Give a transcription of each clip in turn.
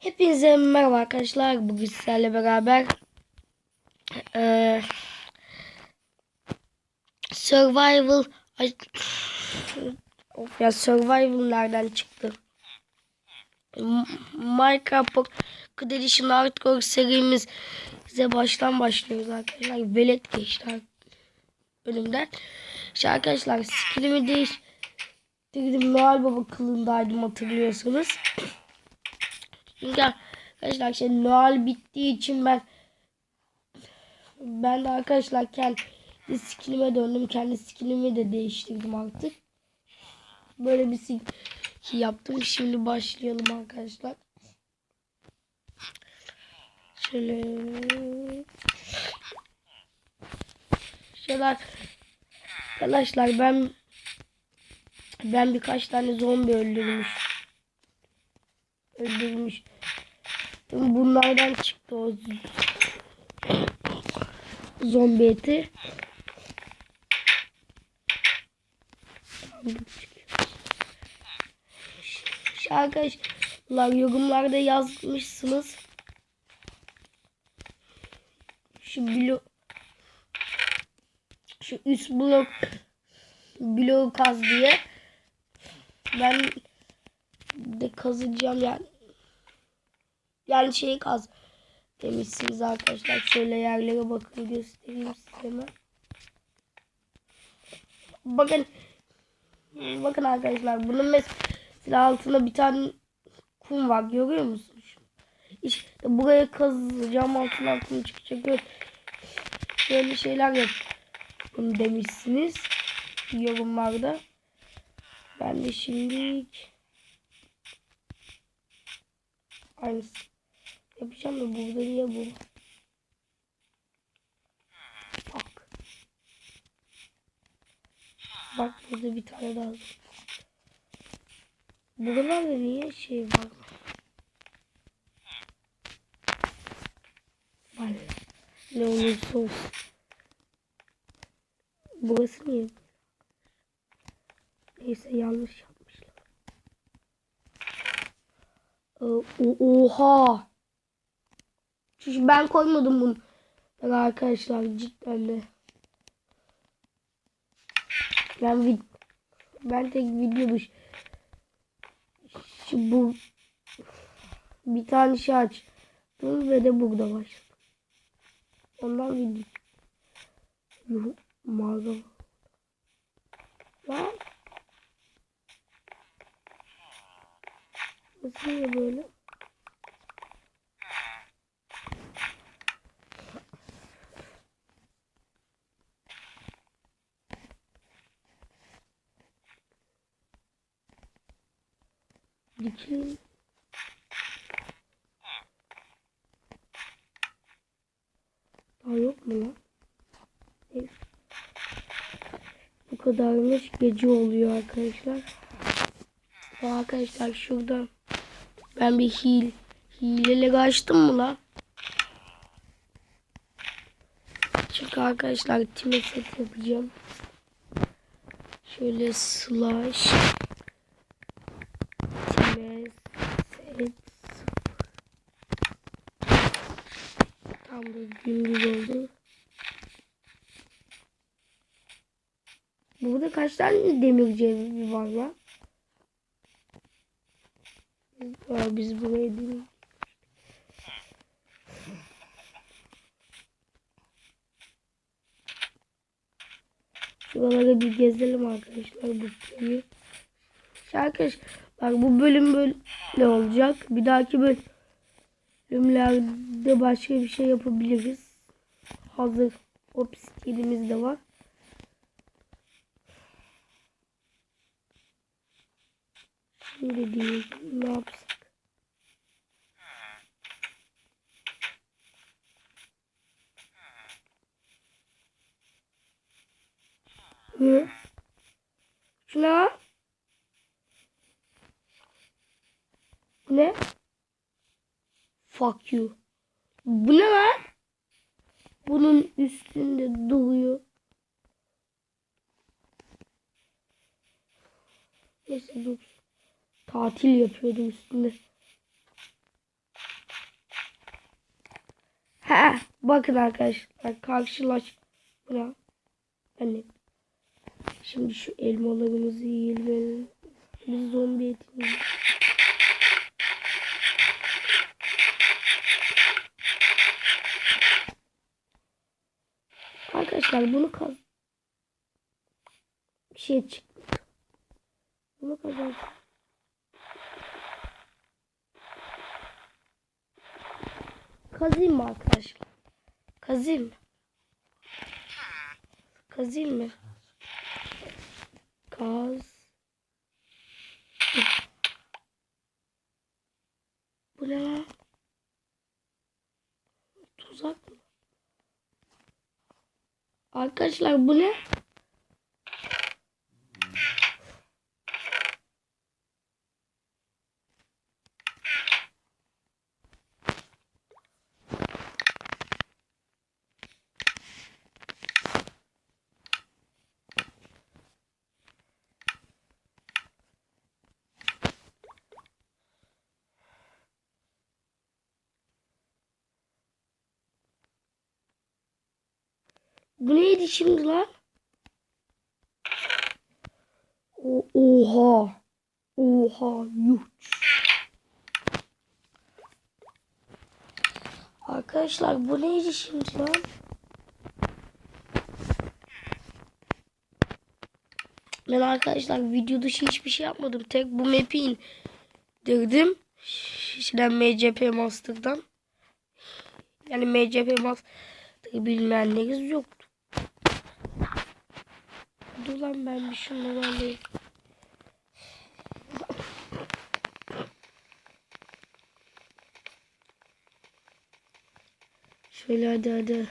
Hepinize merhaba arkadaşlar. Bugün sizlerle beraber eee, Survival of ya Survival nereden çıktı? Minecraft Pocket Edition Hardcore serimiz size baştan başlıyoruz arkadaşlar. Velet geçti önümden. İşte arkadaşlar skillimi değiştirdim. Noel Baba kılındaydım hatırlıyorsunuz. Çünkü arkadaşlar şey Noel bittiği için ben ben de arkadaşlar kendi skillime döndüm. Kendi skillimi de değiştirdim artık. Böyle bir skill yaptım. Şimdi başlayalım arkadaşlar. Şöyle şeyler arkadaşlar ben ben birkaç tane zombi öldürmüş öldürmüş. Bunlardan çıktı o zombi eti. Arkadaşlar yorumlarda yazmışsınız. Şu blok şu üst blok bloğu kaz diye. Ben de kazacağım yani yani şeyi kaz demişsiniz arkadaşlar. Şöyle yerlere bakın göstereyim size hemen. bakın. Bakın arkadaşlar bunun mesela altında bir tane kum var görüyor musunuz? İşte buraya kazacağım altın altın çıkacak böyle, böyle şeyler yapın demişsiniz yorumlarda. Ben de şimdi aynısı yapacağım da burada niye bu? Bak. Bak burada bir tane daha buralarda niye şey var? Var ne olursa olsun burası niye? Neyse yanlış yapmışlar. Ee, Oha. Çünkü ben koymadım bunu. Ben arkadaşlar cidden de. Ben vid ben tek video düş. Şu bu bir tane şey açtım ve de burada başladım. Ondan video. Yuh mağaza. Lan. Nasıl böyle? Dikilin. Daha yok mu lan? Neyse. Bu kadarmış gece oluyor arkadaşlar. Bu arkadaşlar şurada ben bir hil hileyle açtım mı lan? Çünkü arkadaşlar time yapacağım. Şöyle slash time set tam gündüz oldu. Burada kaç tane demir cebi var lan? Aa, biz buraya değil. Şuralara bir gezelim arkadaşlar bu köyü. Arkadaşlar bu bölüm böyle olacak. Bir dahaki bölümlerde başka bir şey yapabiliriz. Hazır obsidyenimiz de var. Şimdi değil ne yapsak? Hı? Şuna. Ne? Fuck you. Bu ne lan? Bunun üstünde duruyor. Neyse dur. Tatil yapıyordum üstünde. Ha, bakın arkadaşlar karşılaş. Buna. Hani. Şimdi şu elmalarımızı yiyelim. Biz zombi etini. Arkadaşlar bunu kaz. Bir şey çıktı. Bunu kazan. Kazayım mı arkadaşlar? Kazayım mı? Kazayım mı? Kaz. Arkadaşlar bu ne? Bu neydi şimdi lan? O, oha. Oha. Yuh. Arkadaşlar bu neydi şimdi lan? Ben arkadaşlar video dışı hiçbir şey yapmadım. Tek bu map'i indirdim. Şeyden MCP Master'dan. Yani MCP Master'ı bilmeyenleriniz yoktu. Dur lan ben bir şunları alayım. Şöyle hadi hadi.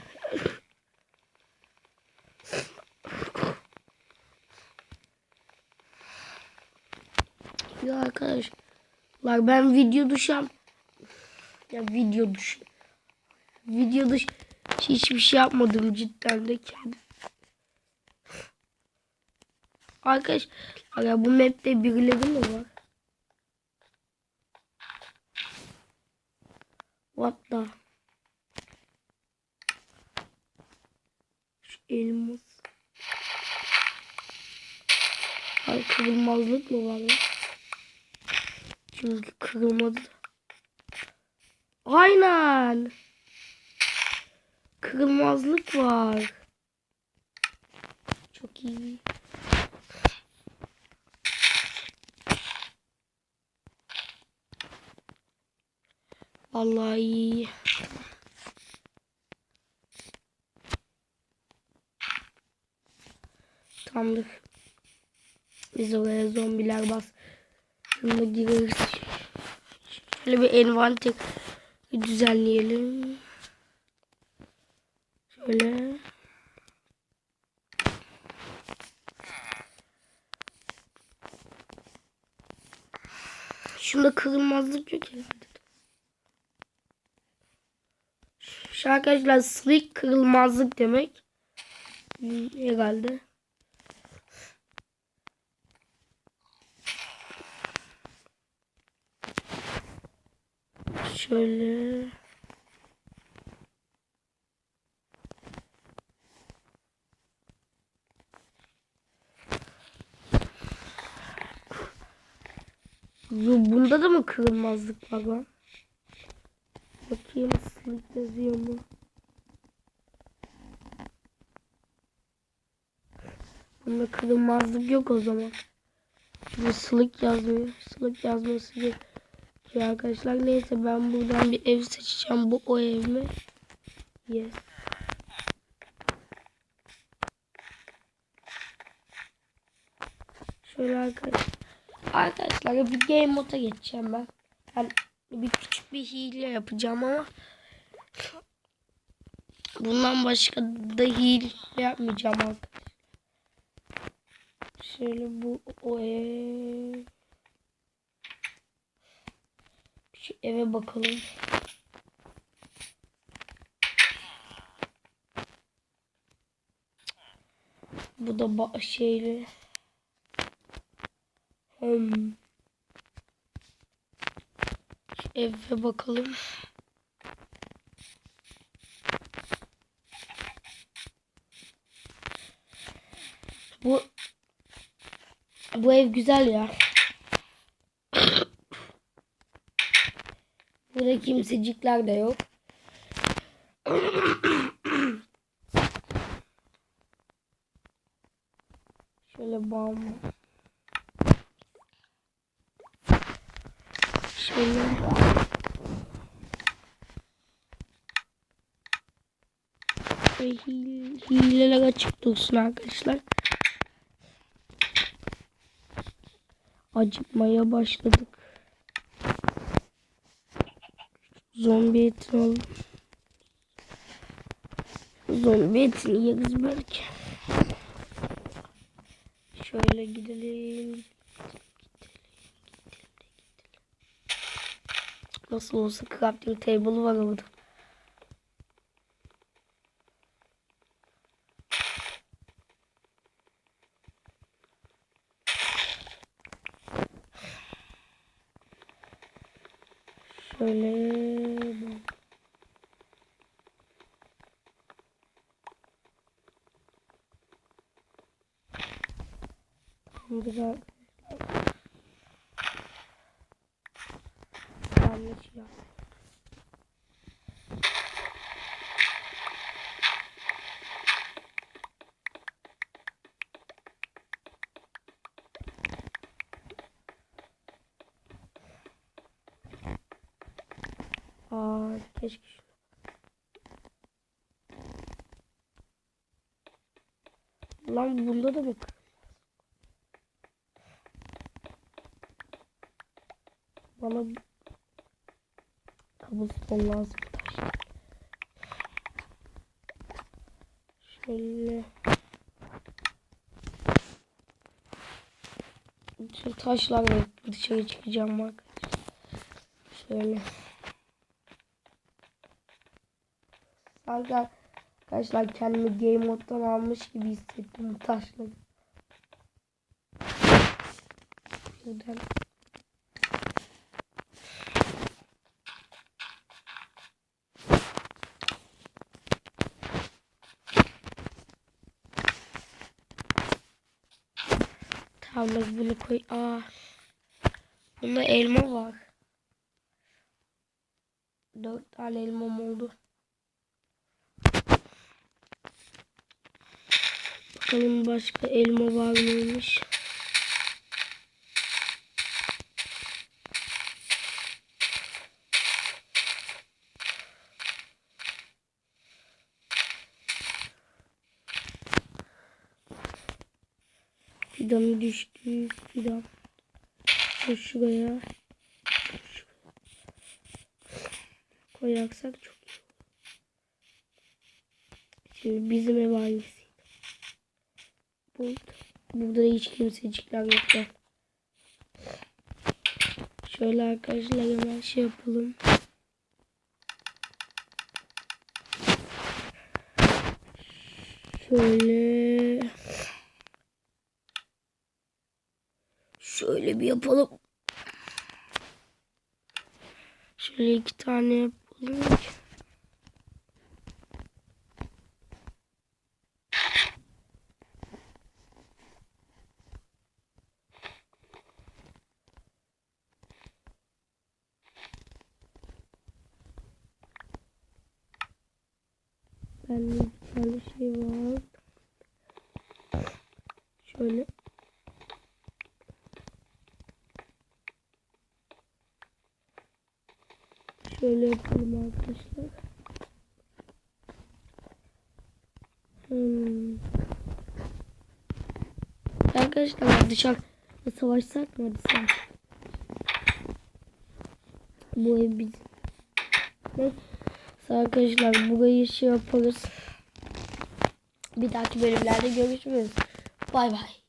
Ya arkadaşlar ben video dışı ya video dışı video dışı hiçbir şey yapmadım cidden de kendim. Arkadaşlar ya bu map'te birileri mi var? What the? Şu elmas. Ay kırılmazlık mı var lan? Çünkü kırılmadı. Aynen. Kırılmazlık var. Çok iyi. Vallahi iyi. Tamamdır. Biz oraya zombiler bas. Şimdi gireriz. Şöyle bir envanter düzenleyelim. Şöyle. Şunda kırılmazlık yok herhalde. Şu arkadaşlar slick kırılmazlık demek. Herhalde. Şöyle. Bunda da mı kırılmazlık var lan? Bakayım slick yazıyor mu? Bunda kırılmazlık yok o zaman. Çünkü slick yazmıyor. Slick yazması gerekiyor arkadaşlar. Neyse ben buradan bir ev seçeceğim. Bu o ev mi? Yes. Şöyle arkadaşlar. Arkadaşlar bir game moda geçeceğim ben. Yani bir küçük bir hile yapacağım ama bundan başka da hile yapmayacağım arkadaşlar. Şöyle bu o ev. Şu eve bakalım. Bu da şeyli. Hmm. Şu eve bakalım. Bu ev güzel ya. Burada kimsecikler de yok. Şöyle bağımlı. Şöyle. Hileler açık dursun arkadaşlar. Acıkmaya başladık. Zombi etini alalım. Zombi etini yeriz belki. Şöyle gidelim. Nasıl olsa crafting table var orada. Şöyle Güzel. Yanlış ya. Aa, keşke şu. Lan bunda da bak. Bana kabuston lazım. Şöyle. Şu taşlarla dışarı çıkacağım bak. Şöyle. Sanki arkadaşlar kendimi game moddan almış gibi hissettim bu taşları. Şuradan. Bak bunu koy. Aa. Bunda elma var. Dört tane elmam oldu. Bakalım başka elma var mıymış? Düştü. Fidan. Koy şuraya. Şuraya. Koyarsak çok iyi. Şimdi bizim ev ailesi. Burada, burada hiç kimsecikler yok. Şöyle arkadaşlar hemen şey yapalım. Şöyle şöyle bir yapalım. Şöyle iki tane yapalım. Bende bir tane şey var. Şöyle. Şöyle yapalım arkadaşlar. Hmm. Arkadaşlar dışarıda savaşsak mı hadi? Bu ev bizim. Neyse arkadaşlar burayı şey yaparız. Bir dahaki bölümlerde görüşürüz. Bay bay.